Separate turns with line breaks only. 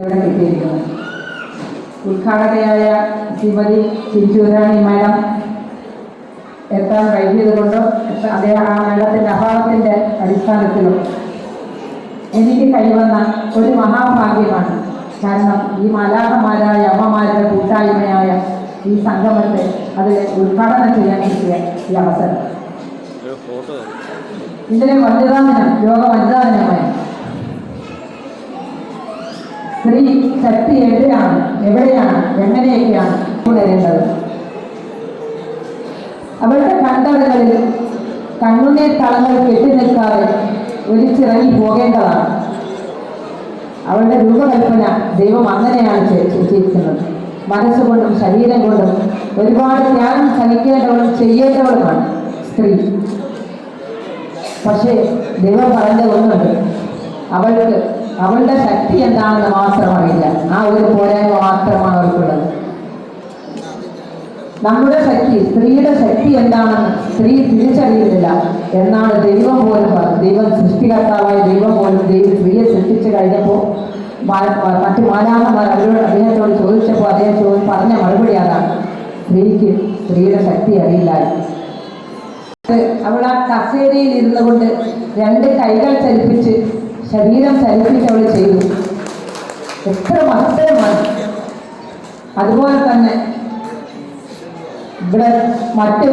കിട്ടിയിരിക്കുന്നത്. ഉദ്ഘാടകയായ ശ്രീമതി ചിഞ്ചൂരാണി മേഡം എത്താൻ വൈകിയത് കൊണ്ടോ അദ്ദേഹം ആ മേഡത്തിന്റെ അഭാവത്തിന്റെ അടിസ്ഥാനത്തിലും എനിക്ക് കൈവന്ന ഒരു മഹാഭാഗ്യമാണ്. കാരണം ഈ മലാഹമാരായ അമ്മമാരുടെ കൂട്ടായ്മയായ ഈ സംഗമത്തെ അതിൽ ഉദ്ഘാടനം ചെയ്യാൻ കിട്ടിയ ഈ അവസരം. ഇതിലെ വനിതാ ദിനം ലോക വനിതാ ദിനമായി. സ്ത്രീ ശക്തി എവിടെയാണ്? എവിടെയാണ് എങ്ങനെയൊക്കെയാണ് തുടരേണ്ടത്? അവരുടെ കണ്ടടകളിൽ കണ്ണുനീർ തളങ്ങൾ കെട്ടി നിൽക്കാതെ ഒലിച്ചിറങ്ങി പോകേണ്ടതാണ്. അവളുടെ രൂപകൽപ്പന ദൈവം അങ്ങനെയാണ് ചെയ്തിരിക്കുന്നത് മനസ്സുകൊണ്ടും ശരീരം കൊണ്ടും ഒരുപാട് ത്യാഗം സഹിക്കേണ്ടവളും ചെയ്യേണ്ടവളുമാണ് സ്ത്രീ. പക്ഷേ ദൈവം പറഞ്ഞ അവൾക്ക് അവളുടെ ശക്തി എന്താണെന്ന് മാത്രം അറിയില്ല. ആ ഒരു പോരായ്മ മാത്രമാണ് അവൾക്കുള്ളത് നമ്മുടെ ശക്തി സ്ത്രീയുടെ ശക്തി എന്താണെന്ന് സ്ത്രീ തിരിച്ചറിയുന്നില്ല. എന്നാണ് ദൈവം പോലും ദൈവം സൃഷ്ടികർത്താവായ ദൈവം പോലും ദൈവം സ്ത്രീയെ സൃഷ്ടിച്ചു കഴിഞ്ഞപ്പോൾ മറ്റു മാലാഹന്മാർ അവരോട് അദ്ദേഹത്തോട് ചോദിച്ചപ്പോൾ അദ്ദേഹം ചോദിച്ച് പറഞ്ഞ മറുപടി അതാണ്. സ്ത്രീക്ക് സ്ത്രീയുടെ ശക്തി അറിയില്ല. അവൾ ആ കസേരയിൽ ഇരുന്നു കൊണ്ട് രണ്ട് കൈകൾ ചലിപ്പിച്ച് ശരീരം ചലിപ്പിച്ച് അവൾ ചെയ്തു. എത്ര മഹത്തരമാണ് അതുപോലെ തന്നെ ഇവിടെ മറ്റ്